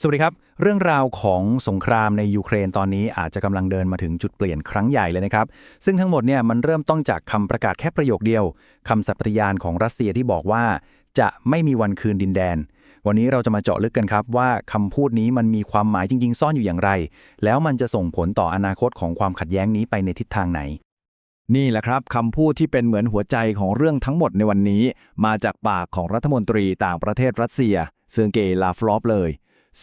สวัสดีครับ เรื่องราวของสงครามในยูเครนตอนนี้อาจจะกำลังเดินมาถึงจุดเปลี่ยนครั้งใหญ่เลยนะครับ ซึ่งทั้งหมดเนี่ยมันเริ่มต้นจากคำประกาศแค่ประโยคเดียวคำสัตย์ปฏิญาณของรัสเซียที่บอกว่า จะไม่มีวันคืนดินแดน วันนี้เราจะมาเจาะลึกกันครับว่าคำพูดนี้มันมีความหมายจริง ๆ ซ่อนอยู่อย่างไร แล้วมันจะส่งผลต่ออนาคตของความขัดแย้งนี้ไปในทิศทางไหน นี่แหละครับคำพูดที่เป็นเหมือนหัวใจของเรื่องทั้งหมดในวันนี้ มาจากปากของรัฐมนตรีต่างประเทศรัสเซียเซอร์เกย์ลาฟลอฟเลย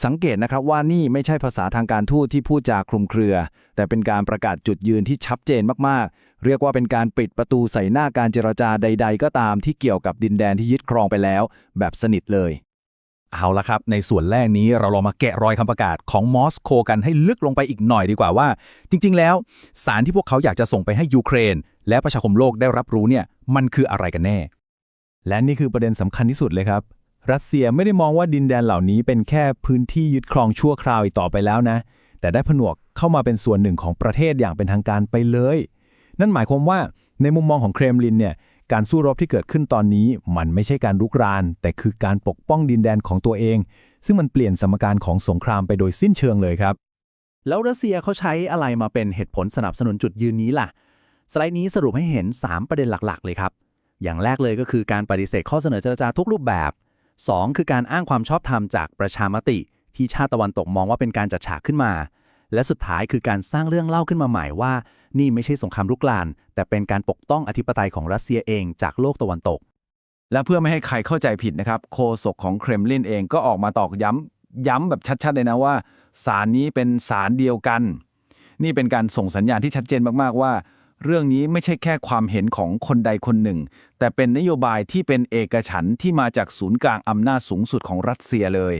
สังเกตนะครับว่านี่ไม่ใช่ภาษาทางการทูตที่พูดจาคลุมเครือ แต่เป็นการประกาศจุดยืนที่ชัดเจนมากๆ เรียกว่าเป็นการปิดประตูใส่หน้าการเจรจาใด ๆ ก็ตามที่เกี่ยวกับดินแดนที่ยึดครองไปแล้ว แบบสนิทเลย เอาละครับ ในส่วนแรกนี้เราลองมาแกะรอยคำประกาศของมอสโกกันให้ลึกลงไปอีกหน่อยดีกว่าว่า จริง ๆ แล้ว สารที่พวกเขาอยากจะส่งไปให้ยูเครน และประชาคมโลกได้รับรู้เนี่ยมันคืออะไรกันแน่ และนี่คือประเด็นสำคัญที่สุดเลยครับ รัสเซียไม่ได้มองว่าดินแดนเหล่านี้เป็นแค่พื้นที่ยึดครองชั่วคราวอีกต่อไปแล้วนะ แต่ได้ผนวกเข้ามาเป็นส่วนหนึ่งของประเทศอย่างเป็นทางการไปเลย นั่นหมายความว่าในมุมมองของเครมลินเนี่ยการสู้รบที่เกิดขึ้นตอนนี้ มันไม่ใช่การรุกราน แต่คือการปกป้องดินแดนของตัวเอง ซึ่งมันเปลี่ยนสมการของสงครามไปโดยสิ้นเชิงเลยครับ แล้วรัสเซียเขาใช้อะไรมาเป็นเหตุผลสนับสนุนจุดยืนนี้ล่ะ สไลด์นี้สรุปให้เห็น 3 ประเด็นหลักๆ เลยครับ อย่างแรกเลยก็คือการปฏิเสธข้อเสนอเจรจาทุกรูปแบบ 2 คือการอ้างความชอบธรรมจากประชามติ ที่ชาติตะวันตกมองว่าเป็นการจัดฉากขึ้นมา และสุดท้ายคือการสร้างเรื่องเล่าขึ้นมาใหม่ว่า นี่ไม่ใช่สงครามรุกราน แต่เป็นการปกป้องอธิปไตยของรัสเซียเองจากโลกตะวันตก และเพื่อไม่ให้ใครเข้าใจผิดนะครับโฆษกของเครมลินเองก็ออกมาตอกย้ำย้ำแบบชัดๆเลยนะว่าสารนี้เป็นสารเดียวกัน นี่เป็นการส่งสัญญาณที่ชัดเจนมากๆว่า เรื่องนี้ไม่ใช่แค่ความเห็นของคนใดคนหนึ่ง แต่เป็นนโยบายที่เป็นเอกฉันท์ที่มาจากศูนย์กลางอำนาจสูงสุดของรัสเซียเลย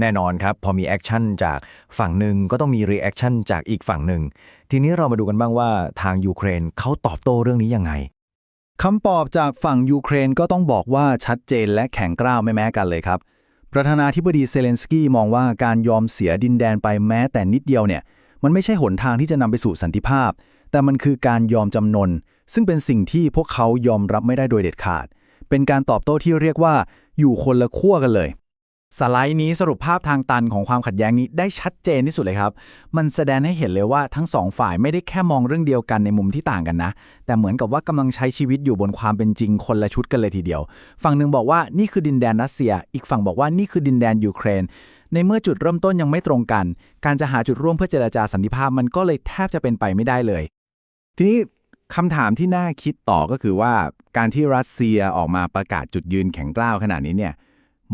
แน่นอนครับ พอมีแอคชั่นจากฝั่งหนึ่งก็ต้องมีรีแอคชั่นจากอีกฝั่งหนึ่ง ทีนี้เรามาดูกันบ้างว่าทางยูเครนเขาตอบโต้เรื่องนี้ยังไงคำตอบจากฝั่งยูเครนก็ต้องบอกว่าชัดเจนและแข็งกร้าวไม่แม้กันเลยครับประธานาธิบดีเซเลนสกี้มองว่าการยอมเสียดินแดนไปแม้แต่นิดเดียวเนี่ยมันไม่ใช่หนทางที่จะนำไปสู่สันติภาพ แต่มันคือการยอมจำนน ซึ่งเป็นสิ่งที่พวกเขายอมรับไม่ได้โดยเด็ดขาด เป็นการตอบโต้ที่เรียกว่า อยู่คนละขั้วกันเลย สไลด์นี้สรุปภาพทางตันของความขัดแย้งนี้ได้ชัดเจนที่สุดเลยครับ มันแสดงให้เห็นเลยว่าทั้งสองฝ่ายไม่ได้แค่มองเรื่องเดียวกันในมุมที่ต่างกันนะ แต่เหมือนกับว่ากำลังใช้ชีวิตอยู่บนความเป็นจริงคนละชุดกันเลยทีเดียว ฝั่งหนึ่งบอกว่านี่คือดินแดนรัสเซีย อีกฝั่งบอกว่านี่คือดินแดนยูเครนในเมื่อจุดเริ่มต้นยังไม่ตรงกัน การจะหาจุดร่วมเพื่อเจรจาสันติภาพมันก็เลยแทบจะเป็นไปไม่ได้เลย ทีนี้คำถามที่น่าคิดต่อก็คือว่าการที่รัสเซียออกมาประกาศจุดยืนแข็งกร้าวขนาดนี้เนี่ย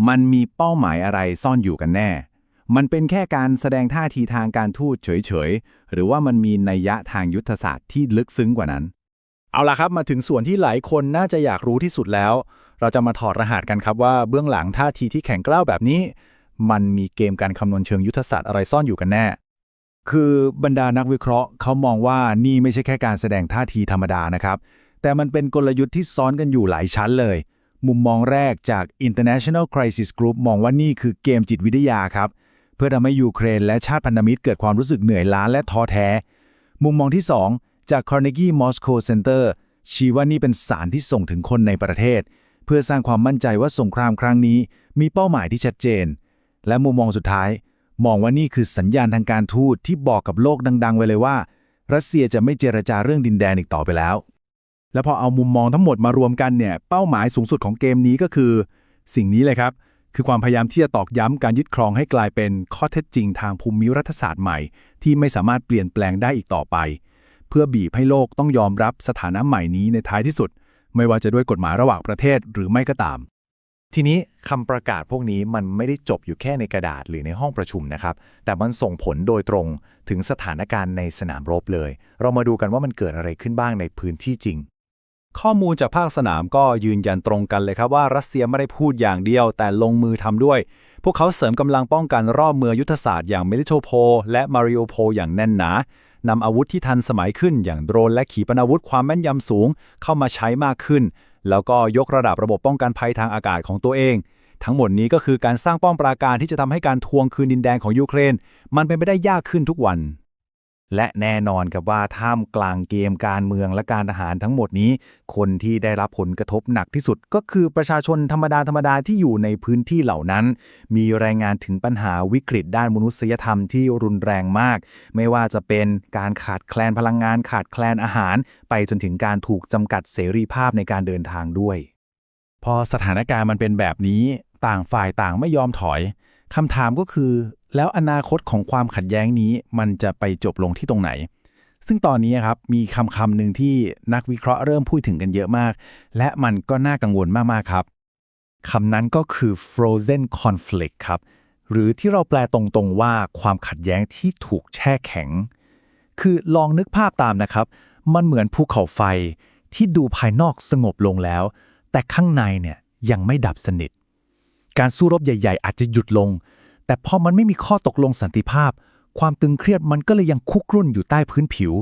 มันมีเป้าหมายอะไรซ่อนอยู่กันแน่ มันเป็นแค่การแสดงท่าทีทางการทูตเฉยๆ หรือว่ามันมีนัยยะทางยุทธศาสตร์ที่ลึกซึ้งกว่านั้น เอาล่ะครับมาถึงส่วนที่หลายคนน่าจะอยากรู้ที่สุดแล้ว เราจะมาถอดรหัสกันครับว่าเบื้องหลังท่าทีที่แข็งกร้าวแบบนี้ มันมีเกมการคำนวณเชิงยุทธศาสตร์อะไรซ่อนอยู่กันแน่ คือบรรดานักวิเคราะห์เขามองว่านี่ไม่ใช่แค่การแสดงท่าทีธรรมดานะครับ แต่มันเป็นกลยุทธ์ที่ซ้อนกันอยู่หลายชั้นเลย มุมมองแรกจาก International Crisis Group มองว่านี่คือเกมจิตวิทยาครับ เพื่อทำให้ยูเครนและชาติพันธมิตรเกิดความรู้สึกเหนื่อยล้าและท้อแท้ มุมมองที่ 2 จาก Carnegie Moscow Center ชี้ว่านี่เป็นสารที่ส่งถึงคนในประเทศ เพื่อสร้างความมั่นใจว่าสงครามครั้งนี้ มีเป้าหมายที่ชัดเจน และมุมมองสุดท้าย มองว่านี่คือสัญญาณทางการทูตที่บอกกับโลกดัง ๆ ไว้เลยว่า รัสเซียจะไม่เจรจาเรื่องดินแดนอีกต่อไปแล้ว แล้วพอเอามุมมองทั้งหมดมารวมกันเนี่ยเป้าหมายสูงสุดของเกมนี้ก็คือ สิ่งนี้เลยครับ คือความพยายามที่จะตอกย้ำการยึดครองให้กลายเป็นข้อเท็จจริงทางภูมิรัฐศาสตร์ใหม่ ที่ไม่สามารถเปลี่ยนแปลงได้อีกต่อไป เพื่อบีบให้โลกต้องยอมรับสถานะใหม่นี้ในท้ายที่สุด ไม่ว่าจะด้วยกฎหมายระหว่างประเทศหรือไม่ก็ตาม ทีนี้คำประกาศพวกนี้มันไม่ได้จบอยู่แค่ในกระดาษหรือในห้องประชุมนะครับ แต่มันส่งผลโดยตรงถึงสถานการณ์ในสนามรบเลย เรามาดูกันว่ามันเกิดอะไรขึ้นบ้างในพื้นที่จริง ข้อมูลจากภาคสนามก็ยืนยันตรงกันเลยครับว่ารัสเซียไม่ได้พูดอย่างเดียว แต่ลงมือทำด้วย พวกเขาเสริมกำลังป้องกันรอบเมืองยุทธศาสตร์อย่างเมลิโชโพและมาริโอโพอย่างแน่นหนานำอาวุธที่ทันสมัยขึ้นอย่างโดรนและขีปนาวุธความแม่นยำสูงเข้ามาใช้มากขึ้น แล้วก็ยกระดับระบบป้องกันภัยทางอากาศของตัวเอง ทั้งหมดนี้ก็คือการสร้างป้อมปราการที่จะทำให้การทวงคืนดินแดนของยูเครน มันเป็นไปได้ยากขึ้นทุกวัน และแน่นอนกับว่าท่ามกลางเกมการเมืองและการทหารทั้งหมดนี้ คนที่ได้รับผลกระทบหนักที่สุดก็คือประชาชนธรรมดาธรรมดาที่อยู่ในพื้นที่เหล่านั้น มีรายงานถึงปัญหาวิกฤตด้านมนุษยธรรมที่รุนแรงมาก ไม่ว่าจะเป็นการขาดแคลนพลังงานขาดแคลนอาหาร ไปจนถึงการถูกจำกัดเสรีภาพในการเดินทางด้วย พอสถานการณ์มันเป็นแบบนี้ ต่างฝ่ายต่างไม่ยอมถอยคำถามก็คือ แล้วอนาคตของความขัดแย้งนี้มันจะไปจบลงที่ตรงไหน ซึ่งตอนนี้ครับมีคำคำหนึ่งที่นักวิเคราะห์เริ่มพูดถึงกันเยอะมาก และมันก็น่ากังวลมากๆครับคำนั้นก็คือ frozen conflict ครับ หรือที่เราแปลตรงๆว่าความขัดแย้งที่ถูกแช่แข็ง คือลองนึกภาพตามนะครับ มันเหมือนภูเขาไฟที่ดูภายนอกสงบลงแล้ว แต่ข้างในเนี่ยยังไม่ดับสนิท การสู้รบใหญ่ ๆ อาจจะหยุดลง แต่พอมันไม่มีข้อตกลงสันติภาพ ความตึงเครียดมันก็เลยยังคุกรุ่นอยู่ใต้พื้นผิว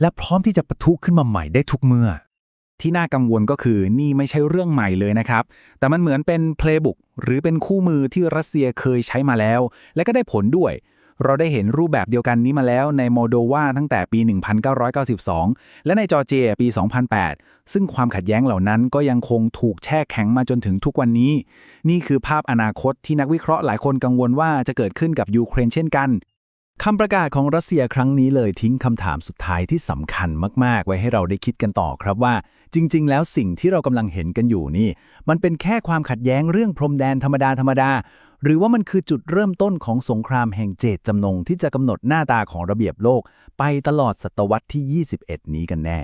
และพร้อมที่จะปะทุขึ้นมาใหม่ได้ทุกเมื่อ ที่น่ากังวลก็คือนี่ไม่ใช่เรื่องใหม่เลยนะครับ แต่มันเหมือนเป็นเพลย์บุ๊กหรือเป็นคู่มือที่รัสเซียเคยใช้มาแล้ว และก็ได้ผลด้วย เราได้เห็นรูปแบบเดียวกันนี้มาแล้วในโมโดวาตั้งแต่ปี 1992 และในจอร์เจียปี 2008 ซึ่งความขัดแย้งเหล่านั้นก็ยังคงถูกแช่แข็งมาจนถึงทุกวันนี้ นี่คือภาพอนาคตที่นักวิเคราะห์หลายคนกังวลว่าจะเกิดขึ้นกับยูเครนเช่นกันคำประกาศของรัสเซียครั้งนี้เลยทิ้งคำถามสุดท้ายที่สำคัญมาก ๆ ไว้ให้เราได้คิดกันต่อครับว่า จริง ๆ แล้วสิ่งที่เรากำลังเห็นกันอยู่นี่ มันเป็นแค่ความขัดแย้งเรื่องพรมแดนธรรมดาธรรมดา หรือว่ามันคือจุดเริ่มต้นของสงครามแห่งเจตจำนงที่จะกำหนดหน้าตาของระเบียบโลก ไปตลอดศตวรรษที่ 21 นี้กันแน่